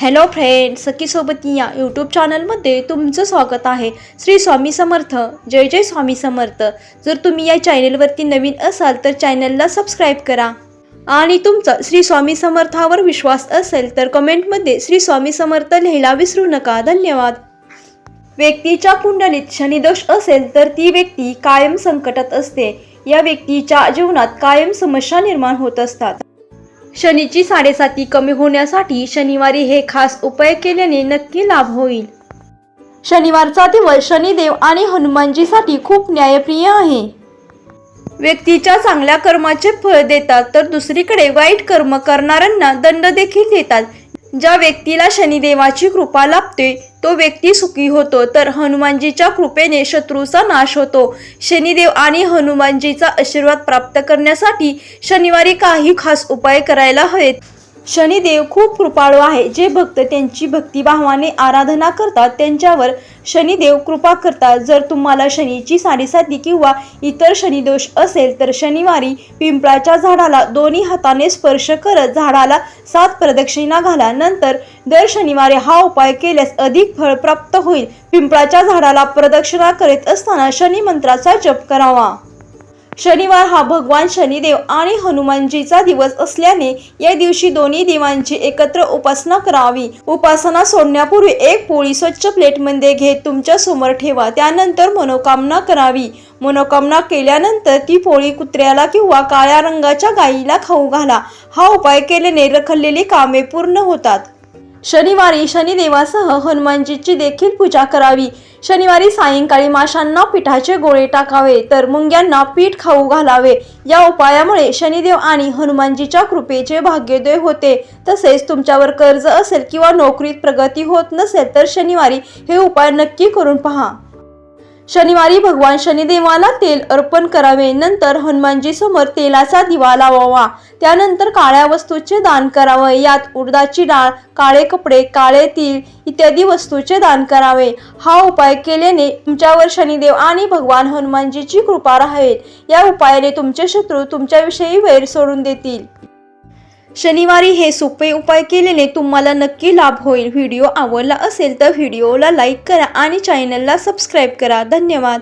Hello friend सखीसोबत या YouTube चॅनलमध्ये तुमचं स्वागत आहे. श्री स्वामी समर्थ जय जय स्वामी समर्थ. जर तुम्ही या चॅनलवरती नवीन असाल तर चॅनलला सबस्क्राईब करा. आणि तुमचा श्री स्वामी समर्थावर विश्वास असेल तर कमेंटमध्ये श्री स्वामी समर्थ लिहायला विसरू नका. धन्यवाद. व्यक्तीच्या कुंडलीत शनिदोष असेल तर ती व्यक्ती कायम संकटात असते. या व्यक्तीच्या जीवनात कायम समस्या निर्माण होत असतात. शनीची साडेसाती कमी होण्यासाठी शनिवारी हे खास उपाय केल्याने नक्की लाभ होईल. शनिवारचा दिवस शनिदेव आणि हनुमानजीसाठी खूप न्यायप्रिय आहे. व्यक्तीच्या चांगल्या कर्माचे फळ देतात तर दुसरीकडे वाईट कर्म करणाऱ्यांना दंड देखील देतात. ज्या व्यक्तीला शनिदेवाची कृपा लाभते तो व्यक्ती सुखी होतो तर हनुमानजीच्या कृपेने शत्रूचा नाश होतो. शनिदेव आणि हनुमानजीचा आशीर्वाद प्राप्त करण्यासाठी शनिवारी काही खास उपाय करायला हवेत. शनिदेव खूप कृपाळू आहे. जे भक्त त्यांची भक्तिभावाने आराधना करतात त्यांच्यावर शनिदेव कृपा करतात. जर तुम्हाला शनीची साडेसाती किंवा इतर शनिदोष असेल तर शनिवारी पिंपळाच्या झाडाला दोन्ही हाताने स्पर्श करत झाडाला सात प्रदक्षिणा घाला. नंतर दर शनिवारी हा उपाय केल्यास अधिक फळ प्राप्त होईल. पिंपळाच्या झाडाला प्रदक्षिणा करीत असताना शनी मंत्राचा जप करावा. शनिवार हा भगवान शनिदेव आणि हनुमानजीचा दिवस असल्याने या दिवशी दोन्ही देवांची एकत्र उपासना करावी. उपासना सोडण्यापूर्वी एक पोळी स्वच्छ प्लेटमध्ये घेत तुमच्यासमोर ठेवा. त्यानंतर मनोकामना करावी. मनोकामना केल्यानंतर ती पोळी कुत्र्याला किंवा काळ्या रंगाच्या गायीला खाऊ घाला. हा उपाय केल्याने रखडलेली कामे पूर्ण होतात. शनिवारी शनिदेवासह हनुमानजीची देखील पूजा करावी. शनिवारी सायंकाळी माशांना पिठाचे गोळे टाकावे तर मुंग्यांना पीठ खाऊ घालावे. या उपायामुळे शनिदेव आणि हनुमानजीच्या कृपेचे भाग्योदय होते. तसेच तुमच्यावर कर्ज असेल किंवा नोकरीत प्रगती होत नसेल तर शनिवारी हे उपाय नक्की करून पहा. शनिवारी भगवान शनिदेवाला तेल अर्पण करावे. नंतर हनुमानजी समोर तेलाचा दिवा लावावा. त्यानंतर काळ्या वस्तूचे दान करावे. यात उडदाची डाळ काळे कपडे काळे तीळ इत्यादी वस्तूचे दान करावे. हा उपाय केल्याने तुमच्यावर शनिदेव आणि भगवान हनुमानजीची कृपा राहील. या उपायाने तुमचे शत्रू तुमच्याविषयी वैर सोडून देतील. शनिवारी हे सोपे उपाय केलेले तुम्हाला नक्की लाभ होईल. व्हिडिओ आवडला असेल तर व्हिडिओला लाईक करा आणि चॅनलला सबस्क्राईब करा. धन्यवाद.